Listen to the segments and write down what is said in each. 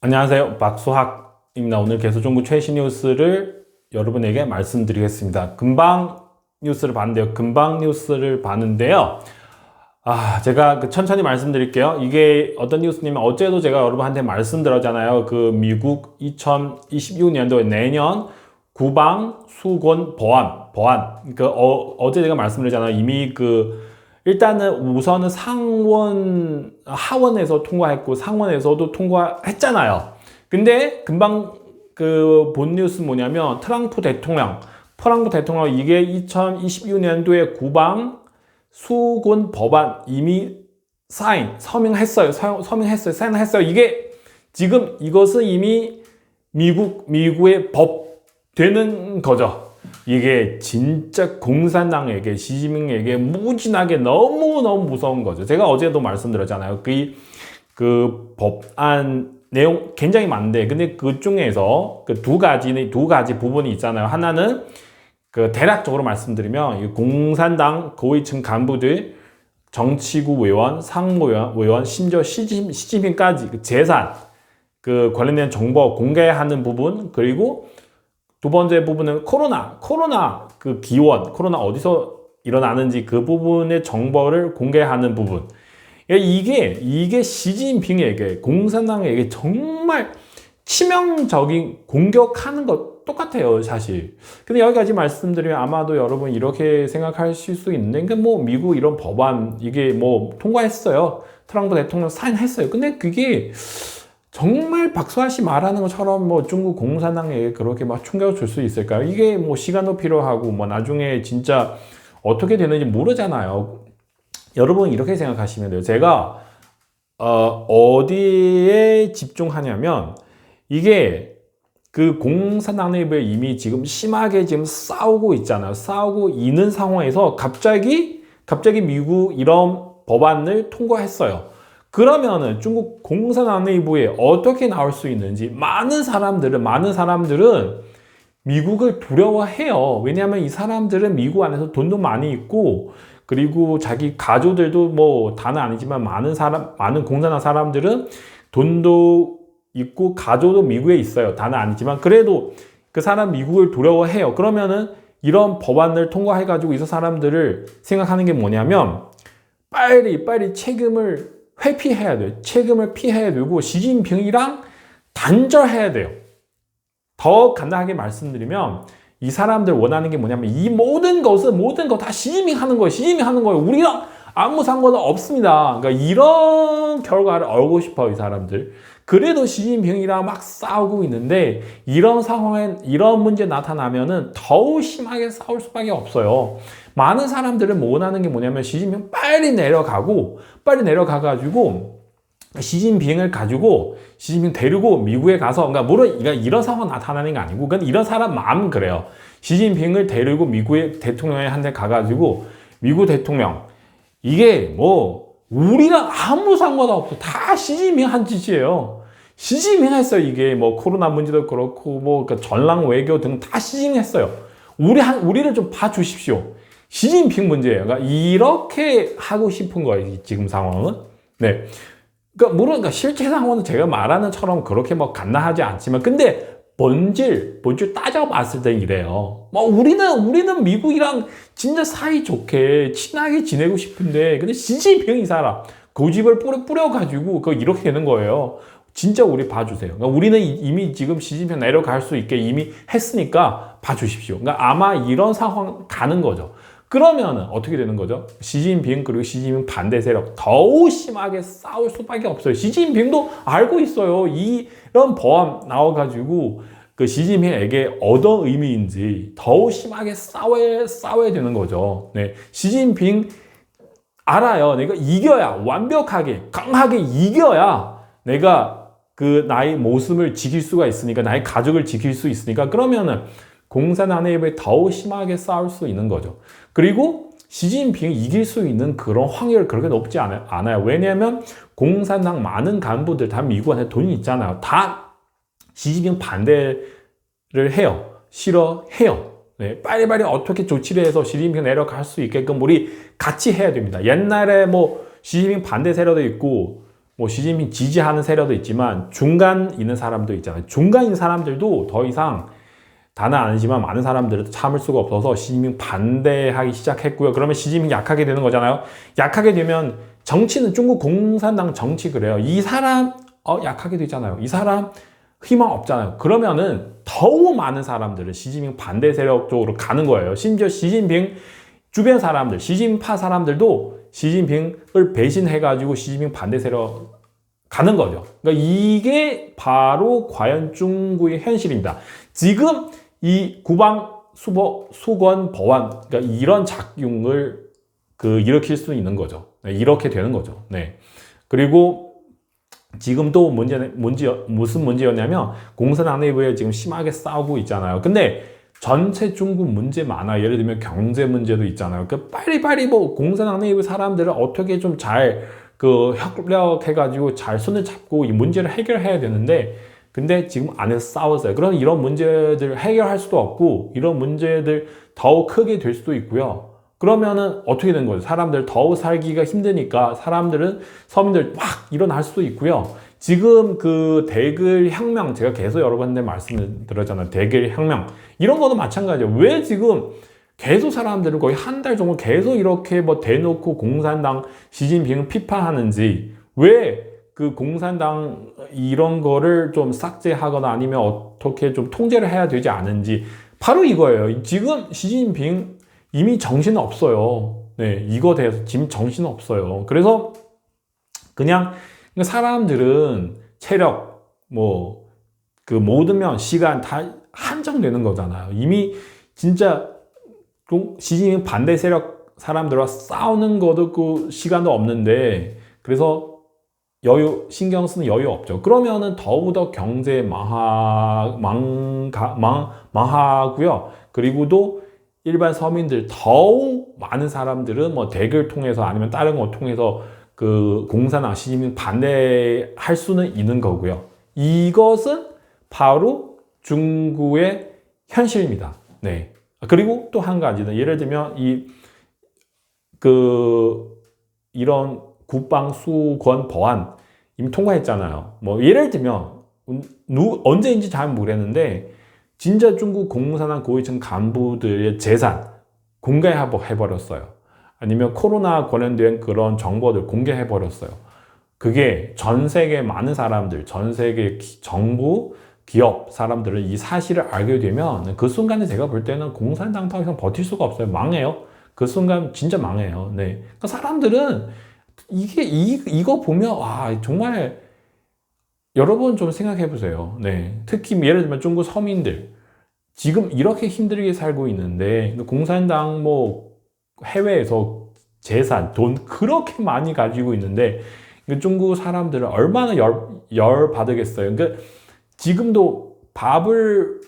안녕하세요. 박수학입니다. 오늘 개소정부 최신 뉴스를 여러분에게 말씀드리겠습니다. 금방 뉴스를 봤는데요. 금방 뉴스를 봤는데요. 아, 제가 그 천천히 말씀드릴게요. 이게 어떤 뉴스냐면 어제도 제가 여러분한테 말씀드렸잖아요. 그 미국 2026년도에 내년 국방 수권 보안, 보안. 그 어, 어제 제가 말씀드렸잖아요. 이미 그 일단은 우선은 상원 하원에서 통과했고 상원에서도 통과했잖아요. 근데 금방 그 본 뉴스 뭐냐면 트럼프 대통령, 트럼프 대통령 이게 2026년도에 국방 수군 법안 이미 사인 서명했어요. 서- 서명했어요. 사인했어요. 이게 지금 이것은 이미 미국 미국의 법 되는 거죠. 이게 진짜 공산당에게 시진핑에게 무진하게 너무 너무 무서운 거죠. 제가 어제도 말씀드렸잖아요. 그, 그 법안 내용 굉장히 많은데, 근데 그 중에서 그 두 가지 두 가지 부분이 있잖아요. 하나는 그 대략적으로 말씀드리면 이 공산당 고위층 간부들 정치구 의원, 상무의원, 의원, 심지어 시진, 시진핑까지 그 재산 그 관련된 정보 공개하는 부분 그리고 두 번째 부분은 코로나, 코로나 그 기원, 코로나 어디서 일어나는지 그 부분의 정보를 공개하는 부분. 예, 이게, 이게 시진핑에게, 공산당에게 정말 치명적인 공격하는 것 똑같아요, 사실. 근데 여기까지 말씀드리면 아마도 여러분 이렇게 생각하실 수 있는데, 그러니까 뭐 미국 이런 법안, 이게 뭐 통과했어요. 트럼프 대통령 사인했어요. 근데 그게 정말 박수환 씨 말하는 것처럼 뭐 중국 공산당에게 그렇게 막 충격을 줄 수 있을까요? 이게 뭐 시간도 필요하고 뭐 나중에 진짜 어떻게 되는지 모르잖아요. 여러분 이렇게 생각하시면 돼요. 제가 어, 어디에 집중하냐면 이게 그 공산당 내부에 이미 지금 심하게 지금 싸우고 있잖아요. 싸우고 있는 상황에서 갑자기 갑자기 미국 이런 법안을 통과했어요. 그러면은 중국 공산당 내부에 어떻게 나올 수 있는지 많은 사람들은 많은 사람들은 미국을 두려워해요. 왜냐하면 이 사람들은 미국 안에서 돈도 많이 있고 그리고 자기 가족들도 뭐 다는 아니지만 많은 사람 많은 공산당 사람들은 돈도 있고 가족도 미국에 있어요. 다는 아니지만 그래도 그 사람 미국을 두려워해요. 그러면은 이런 법안을 통과해 가지고 이 사람들을 생각하는 게 뭐냐면 빨리 빨리 책임을 회피해야 돼요. 책임을 피해야 되고 시진핑이랑 단절해야 돼요. 더 간단하게 말씀드리면 이 사람들 원하는 게 뭐냐면 이 모든 것은 모든 거 다 시진핑 하는 거예요. 시진핑 하는 거예요. 우리랑 아무 상관은 없습니다. 그러니까 이런 결과를 얻고 싶어요, 이 사람들. 그래도 시진핑이랑 막 싸우고 있는데 이런 상황에 이런 문제 나타나면은 더욱 심하게 싸울 수밖에 없어요. 많은 사람들은 원하는 게 뭐냐면 시진핑 빨리 내려가고 빨리 내려가 가지고 시진핑을 가지고 시진핑 데리고 미국에 가서 그러니까 물론 그러니까 이런 상황 나타나는 게 아니고 그건 이런 사람 마음 그래요. 시진핑을 데리고 미국의 대통령에 한테 가가지고 미국 대통령 이게 뭐 우리랑 아무 상관없어 다 시진핑 한 짓이에요. 시진핑 했어요 이게 뭐 코로나 문제도 그렇고 뭐 그러니까 전랑 외교 등 다 시진핑 했어요. 우리 한 우리를 좀 봐주십시오. 시진핑 문제예요. 그러니까 이렇게 하고 싶은 거예요 지금 상황은. 네. 그러니까 물론 그러니까 실제 상황은 제가 말하는 처럼 그렇게 뭐 간단하지 않지만 근데 본질 본질 따져봤을 때 이래요. 뭐 우리는 우리는 미국이랑 진짜 사이 좋게 친하게 지내고 싶은데 근데 시진핑 이 사람 고집을 뿌려 뿌려 가지고 그 이렇게 되는 거예요. 진짜 우리 봐주세요. 그러니까 우리는 이- 이미 지금 시진핑 내려갈 수 있게 이미 했으니까 봐주십시오. 그러니까 아마 이런 상황 가는 거죠. 그러면은 어떻게 되는 거죠? 시진핑 그리고 시진핑 반대 세력 더욱 심하게 싸울 수밖에 없어요. 시진핑도 알고 있어요. 이런 보안 나와가지고 그 시진핑에게 어떤 의미인지 더욱 심하게 싸워야 싸워야 되는 거죠. 네, 시진핑 알아요. 내가 이겨야 완벽하게 강하게 이겨야 내가 그 나의 모습을 지킬 수가 있으니까 나의 가족을 지킬 수 있으니까 그러면은 공산당 내부에 더욱 심하게 싸울 수 있는 거죠. 그리고 시진핑이 이길 수 있는 그런 확률이 그렇게 높지 않아요. 않아요. 왜냐하면 공산당 많은 간부들 다 미국 안에 돈이 있잖아요. 다 시진핑 반대를 해요. 싫어해요. 네, 빨리빨리 어떻게 조치를 해서 시진핑 내려갈 수 있게끔 우리 같이 해야 됩니다. 옛날에 뭐 시진핑 반대 세력도 있고 뭐 시진핑 지지하는 세력도 있지만 중간 있는 사람도 있잖아요. 중간 있는 사람들도 더 이상 다는 아니지만 많은 사람들은 참을 수가 없어서 시진핑 반대하기 시작했고요. 그러면 시진핑 약하게 되는 거잖아요. 약하게 되면 정치는 중국 공산당 정치 그래요. 이 사람 어 약하게 되잖아요. 이 사람 희망 없잖아요. 그러면은 더욱 많은 사람들은 시진핑 반대 세력 쪽으로 가는 거예요. 심지어 시진핑 주변 사람들, 시진파 사람들도 시진핑을 배신해가지고 시진핑 반대 세력 가는 거죠. 그러니까 이게 바로 과연 중국의 현실입니다. 지금 이 국방 수보 수권 보안 그러니까 이런 작용을 그 일으킬 수 있는 거죠. 네, 이렇게 되는 거죠. 네. 그리고 지금 또 문제 문제 무슨 문제였냐면 공산당 내부에 지금 심하게 싸우고 있잖아요. 근데 전체 중국 문제 많아. 예를 들면 경제 문제도 있잖아요. 그 빨리 빨리 뭐 공산당 내부 사람들을 어떻게 좀 잘 그 협력해가지고 잘 손을 잡고 이 문제를 해결해야 되는데 근데 지금 안에서 싸웠어요. 그럼 이런 문제들 해결할 수도 없고 이런 문제들 더욱 크게 될 수도 있고요. 그러면은 어떻게 되는 거죠? 사람들 더욱 살기가 힘드니까 사람들은 서민들 막 일어날 수도 있고요. 지금 그 대글 혁명 제가 계속 여러분한테 말씀을 드렸잖아요. 대글 혁명 이런 거도 마찬가지예요. 왜 지금 계속 사람들은 거의 한 달 정도 계속 이렇게 뭐 대놓고 공산당 시진핑을 비판하는지 왜 그 공산당 이런 거를 좀 삭제하거나 아니면 어떻게 좀 통제를 해야 되지 않은지 바로 이거예요. 지금 시진핑 이미 정신 없어요. 네, 이거 대해서 지금 정신 없어요. 그래서 그냥 사람들은 체력, 뭐, 그 모든 면, 시간 다 한정되는 거잖아요. 이미 진짜 시진핑 반대 세력 사람들과 싸우는 것도 그 시간도 없는데, 그래서 여유, 신경 쓰는 여유 없죠. 그러면은 더욱더 경제 망하, 망가, 망, 망하고요. 그리고도 일반 서민들 더욱 많은 사람들은 뭐 댁을 통해서 아니면 다른 거 통해서 그 공산당 시민 반대할 수는 있는 거고요. 이것은 바로 중국의 현실입니다. 네. 그리고 또 한 가지는 예를 들면 이 그 이런 국방 수권 법안 이미 통과했잖아요. 뭐 예를 들면 누 언제인지 잘 모르겠는데 진짜 중국 공산당 고위층 간부들의 재산 공개해버렸어요. 아니면 코로나 관련된 그런 정보들 공개해 버렸어요. 그게 전 세계 많은 사람들, 전 세계 정부, 기업 사람들은 이 사실을 알게 되면 그 순간에 제가 볼 때는 공산당 더 이상 버틸 수가 없어요. 망해요. 그 순간 진짜 망해요. 네. 그러니까 사람들은 이게 이, 이거 보면 와 정말 여러분 좀 생각해 보세요. 네. 특히 예를 들면 중국 서민들 지금 이렇게 힘들게 살고 있는데 공산당 뭐 해외에서 재산, 돈 그렇게 많이 가지고 있는데 중국 사람들은 얼마나 열, 열 받으겠어요. 그러니까 지금도 밥을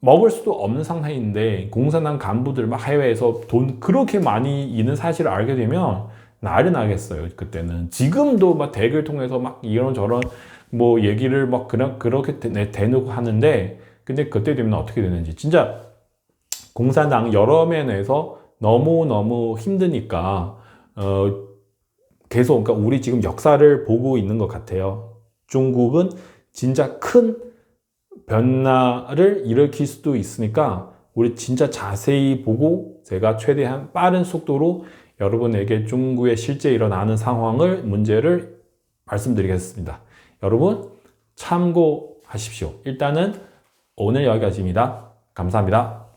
먹을 수도 없는 상태인데 공산당 간부들 막 해외에서 돈 그렇게 많이 있는 사실을 알게 되면 난리 나겠어요. 그때는 지금도 막 대결 통해서 막 이런 저런 뭐 얘기를 막 그냥 그렇게 대놓고 하는데 근데 그때 되면 어떻게 되는지 진짜 공산당 여러 면에서 너무 너무 힘드니까 어 계속 그러니까 우리 지금 역사를 보고 있는 것 같아요. 중국은 진짜 큰 변화를 일으킬 수도 있으니까 우리 진짜 자세히 보고 제가 최대한 빠른 속도로 여러분에게 중국에 실제 일어나는 상황을 문제를 말씀드리겠습니다. 여러분 참고하십시오. 일단은 오늘 여기까지입니다. 감사합니다.